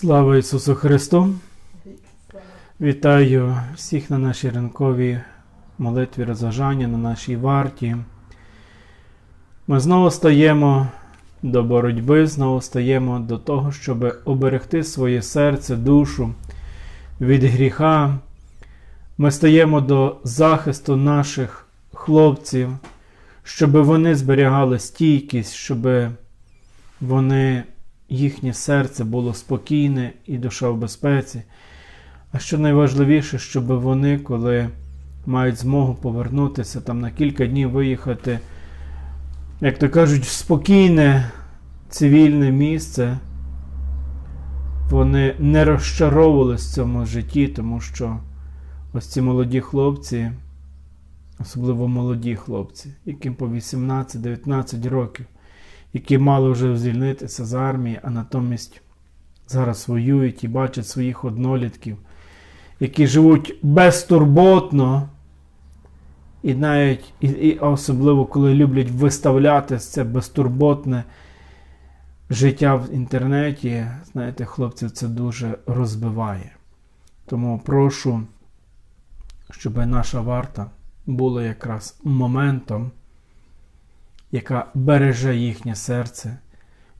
Слава Ісусу Христу! Вітаю всіх на нашій ранковій молитві розважання, на нашій варті. Ми знову стаємо до боротьби, знову стаємо до того, щоб оберегти своє серце, душу від гріха. Ми стаємо до захисту наших хлопців, щоб вони зберігали стійкість, щоб вони їхнє серце було спокійне і душа в безпеці. А що найважливіше, щоб вони, коли мають змогу повернутися там на кілька днів виїхати, як то кажуть, в спокійне цивільне місце, вони не розчаровувалися в цьому житті, тому що ось ці молоді хлопці, особливо молоді хлопці, яким по 18-19 років, які мали вже звільнитися з армії, а натомість зараз воюють і бачать своїх однолітків, які живуть безтурботно, і навіть і, і особливо коли люблять виставляти це безтурботне життя в інтернеті, знаєте, хлопців це дуже розбиває. Тому прошу, щоб наша варта була якраз моментом яка береже їхнє серце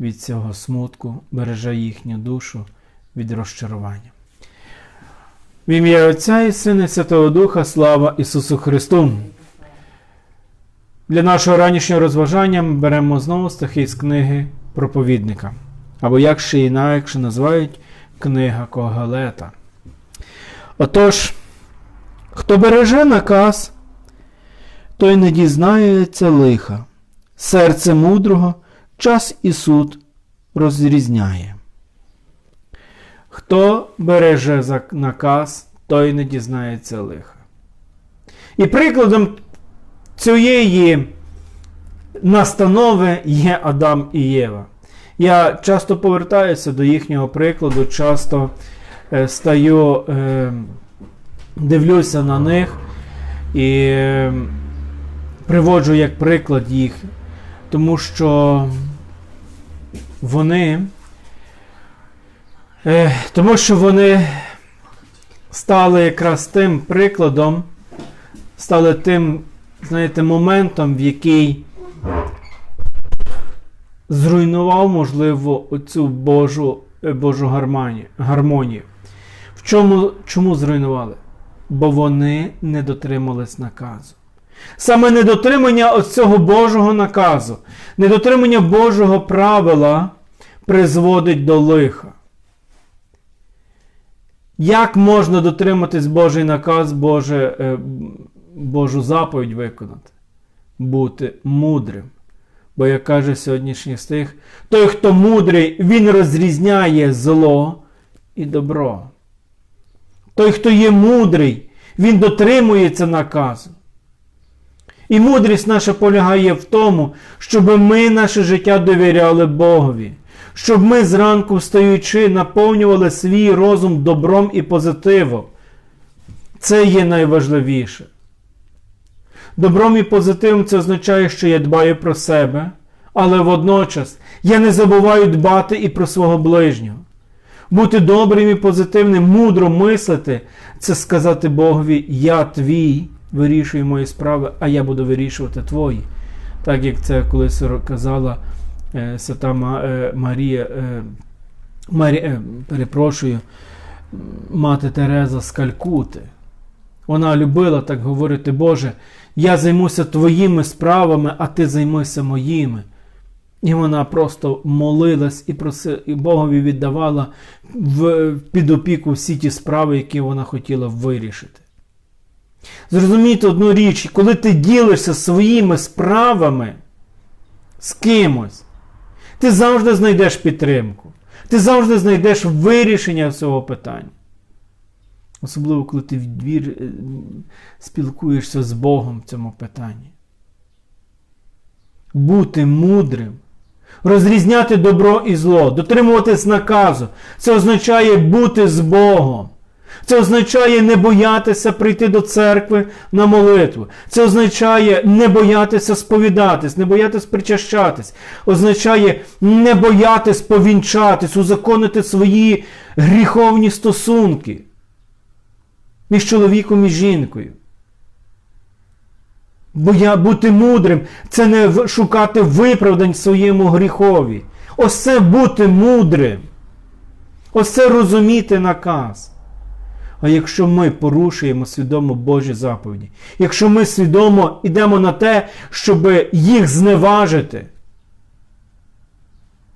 від цього смутку, береже їхню душу від розчарування. В ім'я Отця і Сина Святого Духа, слава Ісусу Христу! Для нашого ранішнього розважання ми беремо знову стихи з книги проповідника, або як ще інакше називають книга Когалета. Отож, хто береже наказ, той не дізнається лиха. Серце мудрого час і суд розрізняє. Хто береже наказ, той не дізнається лиха. І прикладом цієї настанови є Адам і Єва. Я часто повертаюся до їхнього прикладу, часто е, стаю, е, дивлюся на них і е, приводжу як приклад їх тому що вони, е, тому що вони стали якраз тим прикладом, стали тим, знаєте, моментом, в який зруйнував, можливо, оцю Божу е, Божу гармонію. В чому, Чому зруйнували? Бо вони не дотримались наказу. Саме недотримання цього Божого наказу, недотримання Божого правила призводить до лиха. Як можна дотриматись Божий наказ, Боже, е, Божу заповідь виконати? Бути мудрим. Бо, як каже сьогоднішній стих, той, хто мудрий, він розрізняє зло і добро. Той, хто є мудрий, він дотримується наказу. І мудрість наша полягає в тому, щоб ми наше життя довіряли Богові, щоб ми зранку встаючи, наповнювали свій розум добром і позитивом. Це є найважливіше. Добром і позитивом це означає, що я дбаю про себе, але водночас я не забуваю дбати і про свого ближнього. Бути добрим і позитивним, мудро мислити це сказати Богові, я твій вирішуй мої справи, а я буду вирішувати твої. Так як це колись казала е, Свята е, Марія, е, Марі, е, перепрошую, мати Тереза з Калькути. Вона любила так говорити, Боже, я займуся твоїми справами, а ти займися моїми. І вона просто молилась і проси, і Богові віддавала в, під опіку всі ті справи, які вона хотіла вирішити. Зрозумійте одну річ, коли ти ділишся своїми справами з кимось, ти завжди знайдеш підтримку. Ти завжди знайдеш вирішення цього питання. Особливо, коли ти вдвір е, спілкуєшся з Богом в цьому питанні. Бути мудрим, розрізняти добро і зло, дотримуватись наказу. Це означає бути з Богом. Це означає не боятися прийти до церкви на молитву. Це означає не боятися сповідатись, не боятися причащатись. Означає не боятись повінчатись, узаконити свої гріховні стосунки між чоловіком і жінкою. Бо я бути мудрим це не шукати виправдань своєму гріхові. Ось це бути мудрим. Ось це розуміти наказ. А якщо ми порушуємо свідомо Божі заповіді, якщо ми свідомо йдемо на те, щоб їх зневажити,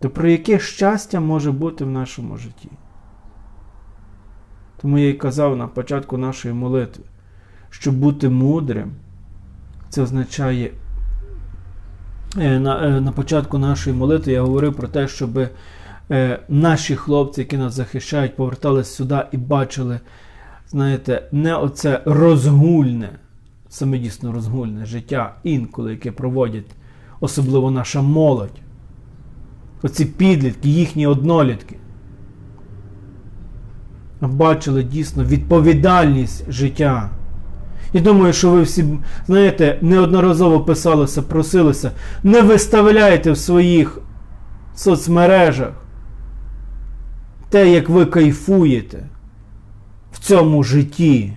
то про яке щастя може бути в нашому житті? Тому я й казав на початку нашої молитви, що бути мудрим це означає е, на, е, на початку нашої молитви я говорив про те, щоб е, наші хлопці, які нас захищають, повертались сюди і бачили, знаєте, не оце розгульне, саме дійсно розгульне життя інколи, яке проводять, особливо наша молодь. Оці підлітки, їхні однолітки. Бачили дійсно відповідальність життя. Я думаю, що ви всі, знаєте, неодноразово писалися, просилися, не виставляйте в своїх соцмережах те, як ви кайфуєте в цьому житті.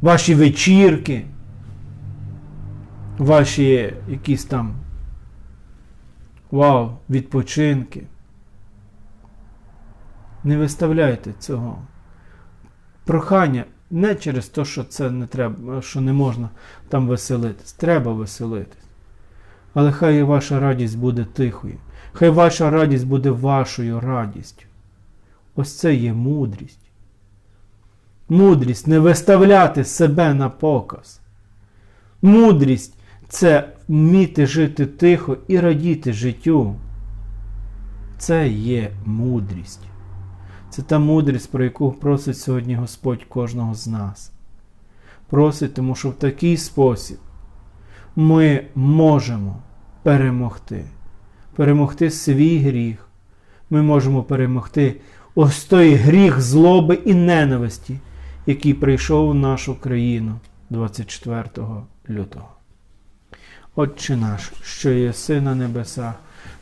Ваші вечірки, ваші якісь там вау, відпочинки. Не виставляйте цього. Прохання не через те, що це не треба, що не можна там веселитись. Треба веселитись. Але хай ваша радість буде тихою. Хай ваша радість буде вашою радістю. Ось це є мудрість. Мудрість не виставляти себе на показ. Мудрість це вміти жити тихо і радіти життю. Це є мудрість. Це та мудрість, про яку просить сьогодні Господь кожного з нас. Просить, тому що в такий спосіб ми можемо перемогти. Перемогти свій гріх. Ми можемо перемогти ось той гріх злоби і ненависті, який прийшов в нашу країну 24 лютого. Отче наш, що єси на небесах,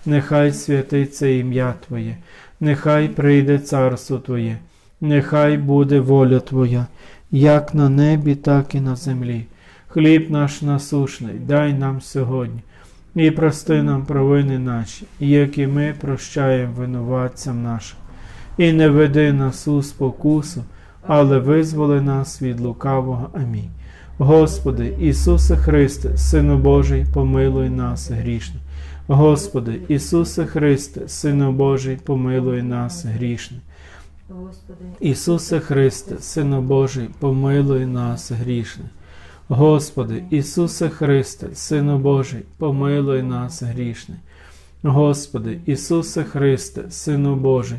нехай святиться ім'я Твоє, нехай прийде царство Твоє, нехай буде воля Твоя, як на небі, так і на землі. Хліб наш насушний, дай нам сьогодні, і прости нам провини наші, як і ми прощаємо винуватцям нашим. І не веди нас у спокусу, але визволи нас від лукавого. Амінь. Господи, Ісусе Христе, Сину Божий, помилуй нас грішне. Господи, Ісусе Христе, Сину Божий, помилуй нас грішне. Господи, Ісусе Христе, Сину Божий, помилуй нас грішне. Господи, Ісусе Христе, Сину Божий, помилуй нас грішне. Господи, Ісусе Христе, Сину Божий,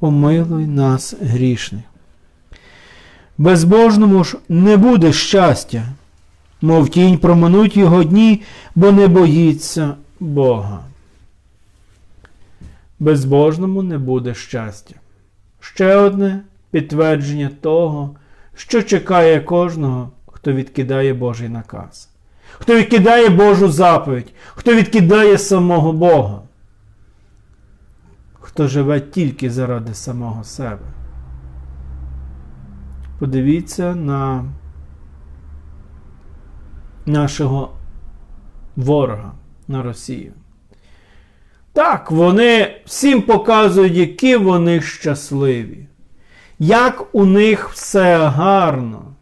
помилуй нас грішних. Безбожному ж не буде щастя, мов тінь проминуть його дні, бо не боїться Бога. Безбожному не буде щастя. Ще одне підтвердження того, що чекає кожного, хто відкидає Божий наказ, хто відкидає Божу заповідь, хто відкидає самого Бога, хто живе тільки заради самого себе. Подивіться на нашого ворога на Росію. Так, вони всім показують, які вони щасливі, як у них все гарно.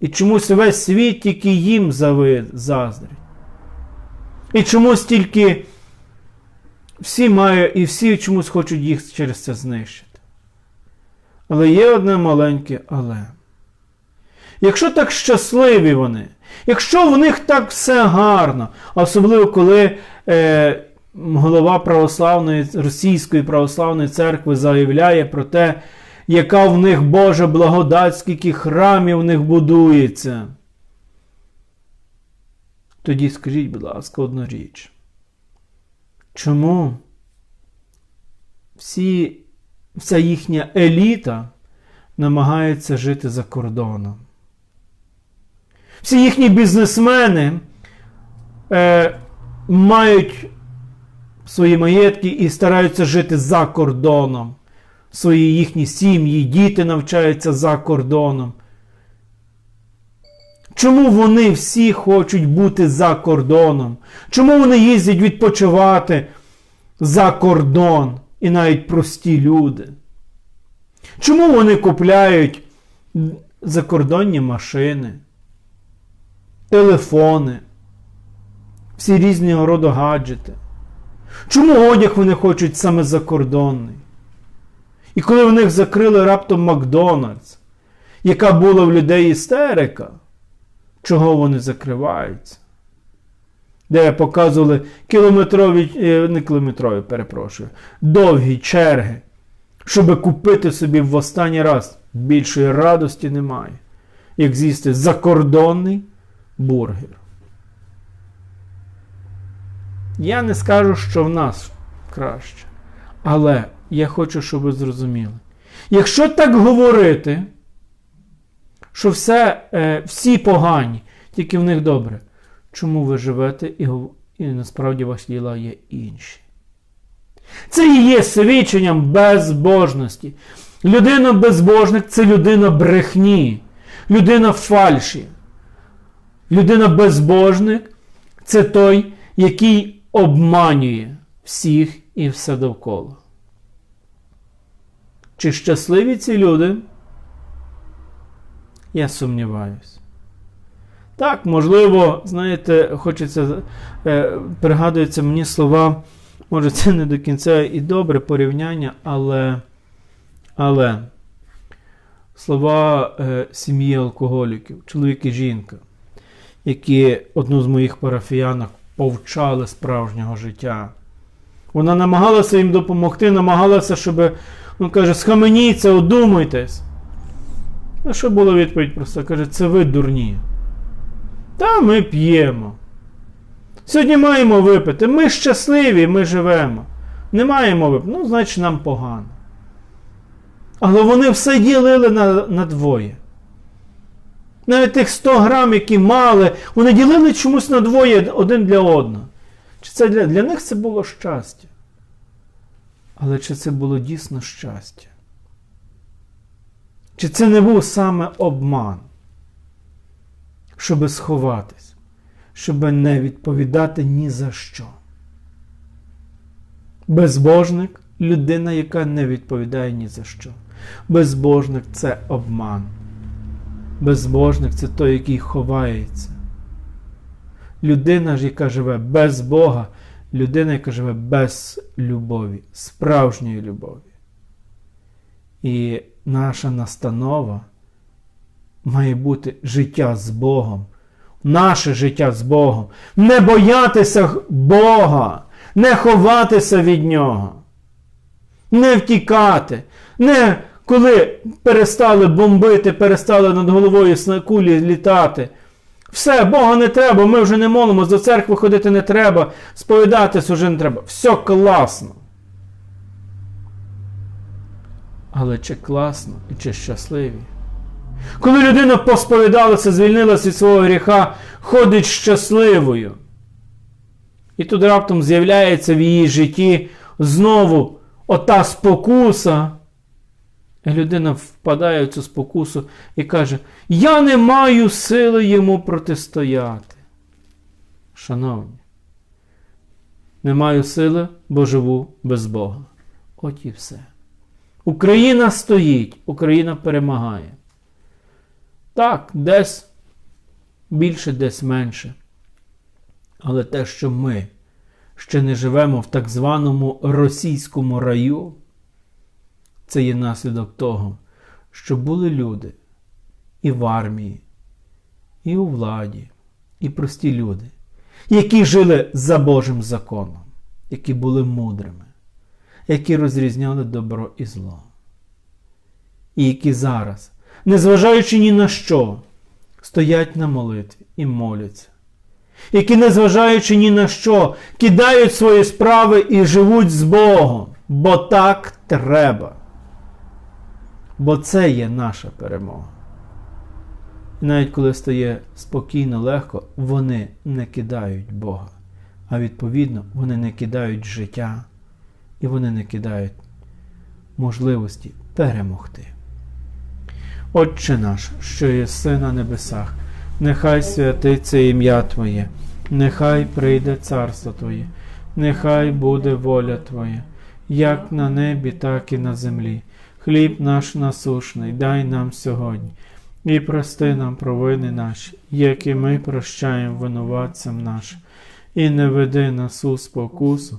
І чомусь весь світ тільки їм заздрить. І чомусь тільки всі мають, і всі чомусь хочуть їх через це знищити. Але є одне маленьке але. Якщо так щасливі вони, якщо в них так все гарно, особливо коли е, голова православної Російської православної церкви заявляє про те, яка в них Божа благодать, скільки храмів в них будується. Тоді скажіть, будь ласка, одну річ. Чому всі, вся їхня еліта намагається жити за кордоном? Всі їхні бізнесмени е, мають свої маєтки і стараються жити за кордоном. Свої їхні сім'ї, діти навчаються за кордоном. Чому вони всі хочуть бути за кордоном? Чому вони їздять відпочивати за кордон і навіть прості люди? Чому вони купляють закордонні машини, телефони, всі різного роду гаджети? Чому одяг вони хочуть саме закордонний? І коли в них закрили раптом Макдональдс, яка була в людей істерика, чого вони закриваються? Де показували кілометрові, е, не кілометрові, перепрошую, довгі черги, щоб купити собі в останній раз більшої радості немає, як з'їсти закордонний бургер. Я не скажу, що в нас краще. Але я хочу, щоб ви зрозуміли. Якщо так говорити, що все, е, всі погані, тільки в них добре, чому ви живете і, і насправді ваші діла є інші? Це і є свідченням безбожності. Людина безбожник це людина брехні, людина фальші. Людина безбожник це той, який обманює всіх і все довкола. Чи щасливі ці люди? Я сумніваюсь. Так, можливо, знаєте, хочеться, е, пригадуються мені слова, може, це не до кінця і добре порівняння, але але слова е, сім'ї алкоголіків, чоловік і жінка, які одну з моїх парафіянок повчали справжнього життя. Вона намагалася їм допомогти, намагалася, щоб, ну каже, схаменіться, одумайтесь. А що була відповідь просто? Каже, це ви дурні. Та ми п'ємо. Сьогодні маємо випити. Ми щасливі, ми живемо. Не маємо випити. Ну, значить, нам погано. Але вони все ділили на, на двоє. Навіть тих 100 грам, які мали, вони ділили чомусь на двоє один для одного. Чи це для, для них це було щастя? Але чи це було дійсно щастя? Чи це не був саме обман, щоби сховатись, щоби не відповідати ні за що? Безбожник людина, яка не відповідає ні за що. Безбожник це обман. Безбожник це той, який ховається. Людина ж, яка живе без Бога, людина, яка живе без любові, справжньої любові. І наша настанова має бути життя з Богом. Наше життя з Богом. Не боятися Бога, не ховатися від Нього, не втікати, не коли перестали бомбити, перестали над головою кулі літати. Все, Бога не треба, ми вже не молимось, до церкви ходити не треба, сповідатись вже не треба. Все класно. Але чи класно і чи щасливі? Коли людина посповідалася, звільнилася від свого гріха, ходить щасливою. І тут раптом з'являється в її житті знову ота спокуса. І людина впадає в цю спокусу і каже: Я не маю сили йому протистояти. Шановні, не маю сили, бо живу без Бога. От і все. Україна стоїть, Україна перемагає. Так, десь більше, десь менше. Але те, що ми ще не живемо в так званому російському раю, це є наслідок того, щоб були люди і в армії, і у владі, і прості люди, які жили за Божим законом, які були мудрими, які розрізняли добро і зло, і які зараз, незважаючи ні на що, стоять на молитві і моляться, які, незважаючи ні на що, кидають свої справи і живуть з Богом, бо так треба. Бо це є наша перемога. І навіть коли стає спокійно, легко, вони не кидають Бога. А відповідно, вони не кидають життя і вони не кидають можливості перемогти. Отче наш, що єси на небесах, нехай святиться ім'я Твоє, нехай прийде царство Твоє, нехай буде воля Твоя, як на небі, так і на землі. Хліб наш насушний, дай нам сьогодні, і прости нам провини наші, як і ми прощаємо винуватцям нашим, і не веди нас у спокусу,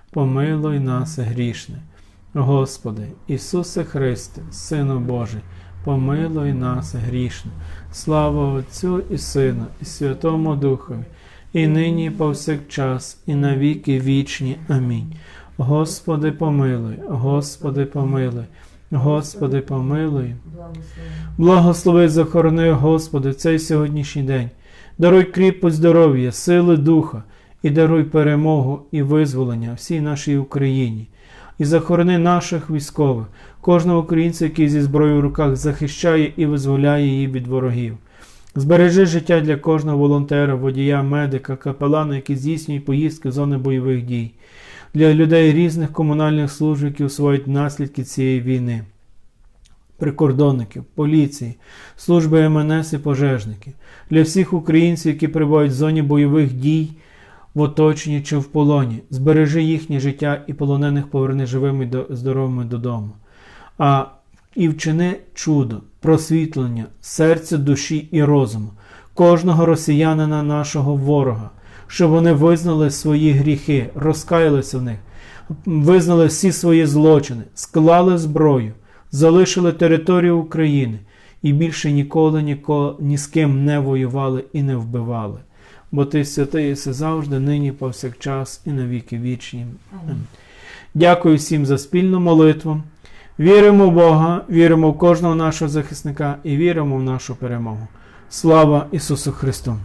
помилуй нас грішних. Господи, Ісусе Христе, Сину Божий, помилуй нас грішних. Слава Отцю і Сину, і Святому Духові, і нині, і повсякчас, і навіки вічні. Амінь. Господи, помилуй, Господи, помилуй, Господи, помилуй. Благослови, захорони, Господи, цей сьогоднішній день. Даруй кріпость здоров'я, сили духа, і даруй перемогу і визволення всій нашій Україні. І захорони наших військових, кожного українця, який зі зброєю в руках захищає і визволяє її від ворогів. Збережи життя для кожного волонтера, водія, медика, капелана, які здійснюють поїздки в зони бойових дій, для людей різних комунальних служб, які усвоюють наслідки цієї війни прикордонників, поліції, служби МНС і пожежників, для всіх українців, які перебувають в зоні бойових дій, в оточенні чи в полоні. Збережи їхнє життя і полонених поверни живими до здоровими додому. А і вчини чудо, просвітлення, серця, душі і розуму, кожного росіянина нашого ворога, щоб вони визнали свої гріхи, розкаялися в них, визнали всі свої злочини, склали зброю, залишили територію України і більше ніколи ніколи ні з ким не воювали і не вбивали. Бо ти святий єси завжди, нині, повсякчас і навіки вічні. Амінь. Дякую всім за спільну молитву. Віримо в Бога, віримо в кожного нашого захисника і віримо в нашу перемогу. Слава Ісусу Христу!